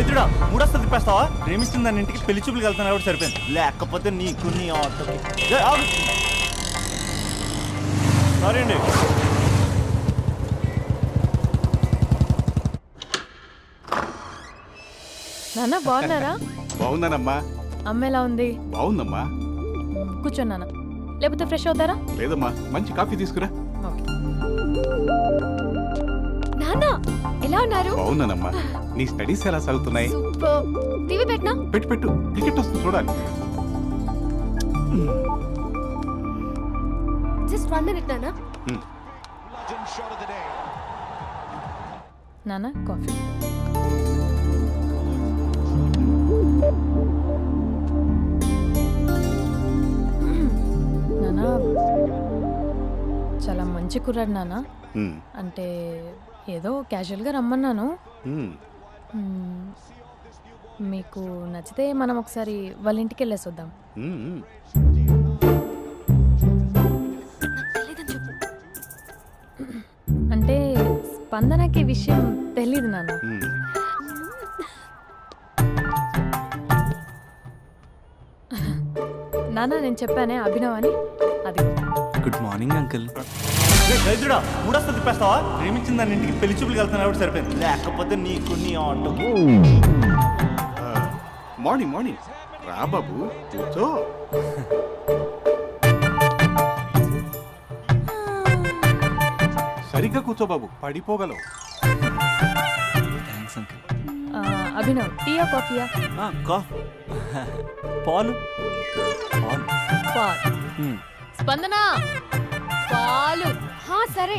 దరిద్రుడా మూడొస్తుంది తిప్పేస్తావా? ప్రేమిస్తుంది దాని ఇంటికి పెళ్ళి చూపులు వెళ్తాను కూడా సరిపోయింది. లేకపోతే నీకు నీ ఆటోకి. సారీ అండి నాన్న బాగున్నారా? బాగున్నానమ్మా. అమ్మ ఎలా ఉంది? బాగుందమ్మా. కూర్చో నాన్న. లేకపోతే ఫ్రెష్ అవుతారా? లేదమ్మా మంచి కాఫీ తీసుకురా. ఓకే. నాన్న ఎలా ఉన్నారు? బాగున్నానమ్మా. నీ స్టడీస్ ఎలా సాగుతున్నాయి? సూపర్. టీవీ పెట్టినా? పెట్టు పెట్టు. క్రికెట్ వస్తుంది చూడాలి. జస్ట్ వన్ మినిట్ నాన్న. నాన్న కాఫీ. నాన్న చాలా మంచి కుర్రాడు నాన్న. ఉమ్. అంటే ఏదో క్యాజువల్గా రమ్మన్నాను. మ్మ్. మీకు నచ్చితే మనం ఒకసారి వాళ్ళ ఇంటికి వెళ్ళేసి వద్దాం. అంటే స్పందనకి విషయం తెలీదు నాన్న. నాన్న నేను చెప్పానే అభినవ్ అని. అది. Good morning uncle. దరిద్రుడా మూడొస్తుంది తిప్పేస్తావా? ప్రేమించింది దాని ఇంటికి పెళ్ళి చూపులు వెళ్తాను కూడా సరిపోయింది. లేకపోతే నీకు నీ ఆటోకి ఆ, మార్నింగ్ మార్నింగ్. రా బాబు కూర్చో. సరిగ్గా కూర్చో బాబు పడిపోగలవు. థ్యాంక్స్ అంకుల్ ఆ, అభినవ్ టీయా కాఫీయా? కా. పాలు. పాలు. పాల్ మ్మ్. స్పందన! పాలు. హా సరే.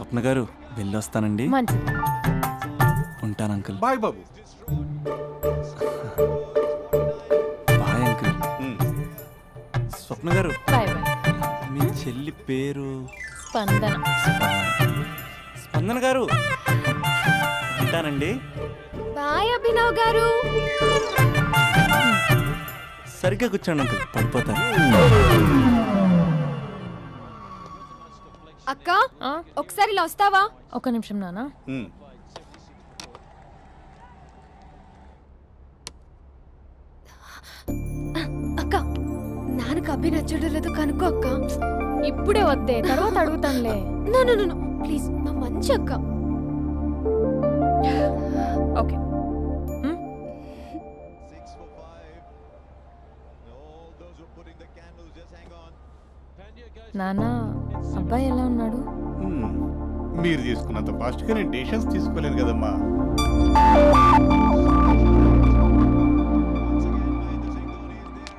స్వప్న గారు వెళ్ళొస్తానండి. మంచిది ఉంటాను అంకుల్. బాయ్ బాబు. Bye uncle. Swapna garu bye bye. మీ చెల్లి పేరు? స్పందన. స్పందన గారు ఉంటానండి. బాయ్ అభినవ్ గారు. సరిగ్గా కూర్చోండి అంకుల్. పడిపోతారు. అక్క ఒకసారి ఇలా వస్తావా? ఒక్క నిమిషం నాన్న. ఉమ్. అక్క నాన్నకు అభి నచ్చడం లేదో కనుక్కో అక్క. ఇప్పుడే వద్దే తర్వాత అడుగుతానులే. నో నో నో ప్లీజ్ నా మంచి అక్క. ఓకే. మ్? అబ్బాయి ఎలా ఉన్నాడు. మీరు తీసుకున్నంత ఫాస్ట్గా నేను డెసిషన్స్ తీసుకోలేను కదమ్మా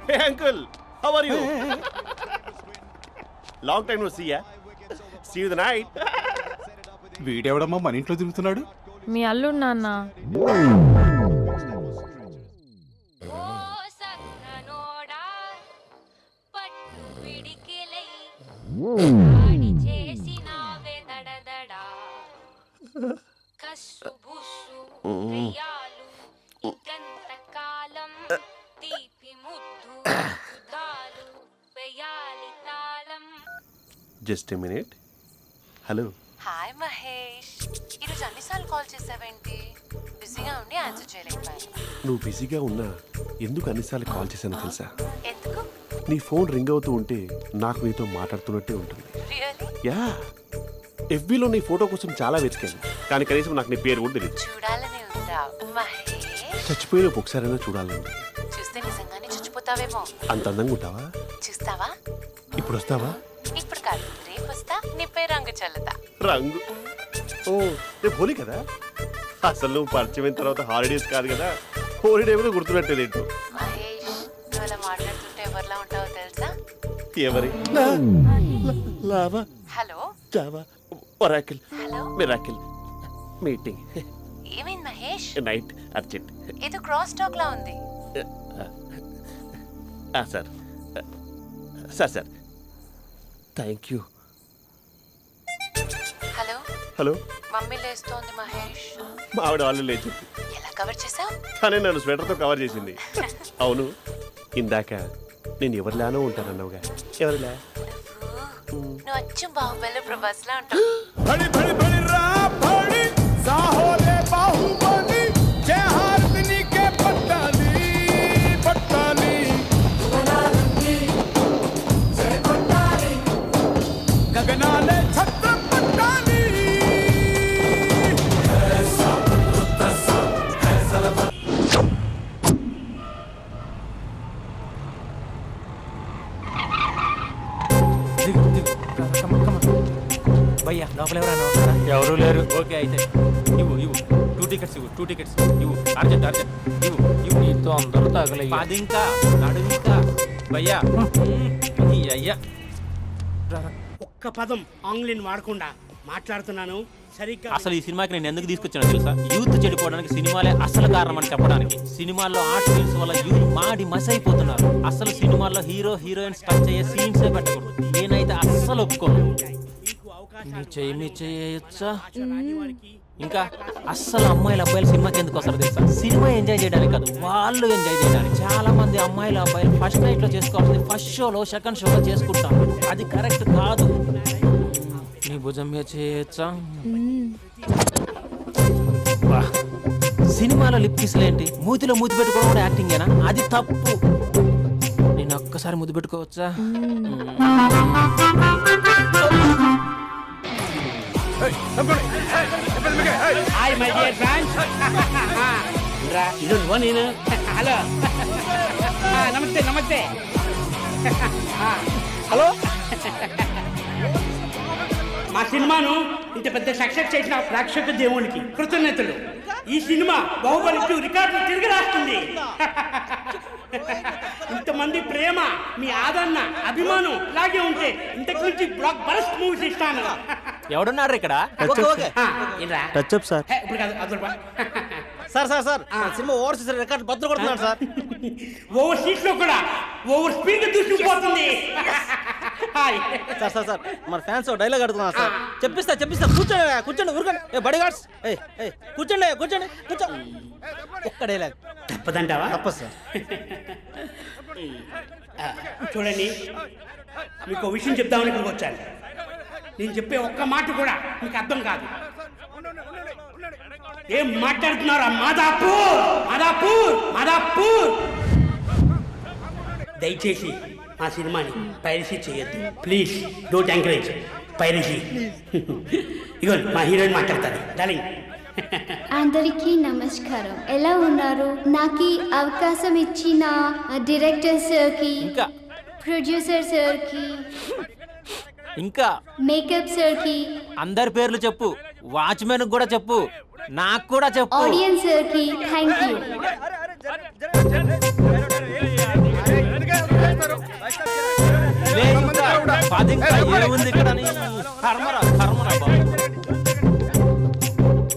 Hey uncle, how are you? Long time no see ya. See you the night. వీడెవడమ్మా మన ఇంట్లో తిరుగుతున్నాడు మీ అల్లుడు నాన్న సక్కనోడా a minute. Hello hi Mahesh ఈరోజు అన్నిసార్లు కాల్ చేసావేంటి? బిజీగా ఉండి ఆన్సర్ చేయలేకపోయాను. నువ్వు బిజీగా ఉన్నా ఎందుకు అన్నిసార్లు కాల్ చేశానో తెలుసా? ఎందుకు? నీ ఫోన్ రింగ్ అవుతూ ఉంటే నాకు నీతో మాట్లాడుతున్నట్టే ఉంటుంది. రియలీ యా ఎఫ్బీలో నీ ఫోటో కోసం చాలా వెతికాను. కానీ కనీసం నాకు నీ పేరు కూడా తెలియదు చూడాలని మహేష్ చచ్చిపోయిన ఒకసారైనా చూడాలండి. చూస్తే నిజంగానే చచ్చిపోతావేమో. అంత అందంగా ఉంటావా? చూస్తావా? ఇప్పుడు వస్తావా? ఇప్పుడు కాదు రేపు వస్తా నీపై రంగు చల్లుతా. రంగు? ఓ రేపు హోలీ కదా? అసలు నువ్వు పరిచయం అయిన తర్వాత హాలిడేస్ కాదు కదా? హోలిడే కూడా గుర్తున్నట్టేది ఏంటో మహేష్ నువ్వు. అలా మాట్లాడుతుంటే ఎవరిలా ఉంటావో తెలుసా? ఎవరి? Lava. Hello? Java. Oracle. Hello? Miracle. Meeting. ఏమైంది మహేష్? నైట్ అర్జెంట్ ఏదో క్రాస్ టాక్ లా ఉంది sir. Sir sir. Thank you hello? Hello? Mummy లేస్తోంది Mahesh. మా ఆవిడ వాళ్ళు లేచింది ఎలా కవర్ చేసావు తనే నన్ను స్వెటర్తో కవర్ చేసింది. అవును ఇందాక నేను ఎవరిలానో ఉంటానన్నావుగా. ఎవరిలా? నువ్వు అచ్చం బాహుబలి ప్రభాస్ లా ఉంటావు లోపల ఎవరైనా ఉన్నారా ఎవరు లేరు. ఓకే అయితే ఇవ్వు ఇవ్వు. టూ టికెట్స్ ఇవ్వు టూ టికెట్స్ ఇవ్వు. అర్జెంట్ అర్జెంట్ ఇవ్వు ఇవ్వు. నీతో అందరూ తగలే అది ఇంకా నడు ఇంకా భయ్యా అయ్యా. ఒక్క పదం ఆంగ్లీని వాడకుండా మాట్లాడుతున్నాను. సరిగ్గా అసలు ఈ సినిమాకి నేను ఎందుకు తీసుకొచ్చానో తెలుసా? యూత్ చెడిపోవడానికి సినిమాలే అసలు కారణం అని చెప్పడానికి. సినిమాల్లో ఆర్ట్ ఫిల్మ్స్ వల్ల యూత్ మాడి మస్ అయిపోతున్నారు అసలు సినిమాల్లో హీరో హీరోయిన్స్ టచ్ అయ్యే సీన్సే పెట్టకూడదు. నేనైతే అస్సలు ఒప్పుకోను. చెయ్యి మీ చేయొచ్చా ఇంకా అస్సలు అమ్మాయిలు అబ్బాయిలు సినిమాకి ఎందుకు వస్తారు తెలుసా? సినిమా ఎంజాయ్ చేయడానికి కాదు వాళ్ళు ఎంజాయ్ చేయడానికి. చాలా మంది అమ్మాయిలు అబ్బాయిలు ఫస్ట్ నైట్లో చేసుకోవాల్సింది ఫస్ట్ షోలో సెకండ్ షోలో చేసుకుంటారు. అది కరెక్ట్ కాదు. నీ భుజం మీద చేయొచ్చా. సినిమాలో లిప్ కిస్లు ఏంటి? మూతిలో మూతి పెట్టుకోవడం కూడా యాక్టింగేనా అది తప్పు. నేను ఒక్కసారి ముద్దు పెట్టుకోవచ్చా? హాయ్ మై డియర్ ఫ్రెండ్స్ రా ఇది నువ్వు నేను. హలో. నమస్తే నమస్తే. హలో? మా సినిమాను ఇంత పెద్ద సక్సెస్ చేసిన ప్రేక్షక దేవునికి కృతజ్ఞతలు. ఈ సినిమా బాహుబలి టూ రికార్డులు తిరిగి రాస్తుంది. ఇంతమంది ప్రేమ మీ ఆదరణ అభిమానం ఇలాగే ఉంటే ఇంతకు నుంచి బ్లాక్ బరస్ట్ మూవీస్ ఇస్తాను. ఎవడున్నారు ఇక్కడ? ఆ, ఏంట్రా? టచ్ అప్ సార్ హే, ఇప్పుడు కాదు అదురు బా. Sir sir sir. Cinema overseas record బద్దలు కొడుతున్నాడు సార్. ఓవర్ సీట్లో కూడా ఓవర్ స్పీడ్ దూసుకుపోతుంది హాయ్ సార్ సార్ సార్ మన ఫ్యాన్స్ డైలాగ్ అడుగుతున్నారు సార్. చెప్పిస్తా చెప్పిస్తా. కూర్చోండి కూర్చోండి ఊరుకోండి. ఏ బడి గార్డ్స్ ఏ ఏ కూర్చోండి కూర్చోండి కూర్చో. ఒక్క డైలాగ్. తప్పదంటావా? తప్పదు సార్. చూడండి మీకు విషయం చెప్దామని ఇక్కడికి వచ్చాను. నేను చెప్పే ఒక్క మాట కూడా మీకు అర్థం కాదు. ఏం మాట్లాడుతున్నారా? మాదాపూర్ మాదాపూర్ మాదాపూర్. దయచేసి మా సినిమాని పైరసీ చేయొద్దు. Please don't encourage. పైరసీ. ఇగో మా హీరోయిన్ మాట్లాడతారు డార్లింగ్. అందరికీ నమస్కారం. ఎలా ఉన్నారు? నాకు అవకాశం ఇచ్చిన డైరెక్టర్ సార్కి ప్రొడ్యూసర్ సార్కి ఇంకా మేకప్ సార్కి. అందరి పేర్లు చెప్పు. వాచ్మెన్ కూడా చెప్పు. నాకు కూడా చెప్పు. ఆడియన్స్ సార్కి థ్యాంక్ యూ లే ఇంకా. పది ఇంకా ఏముంది ఇక్కడ? కర్మరా కర్మరా బాబు.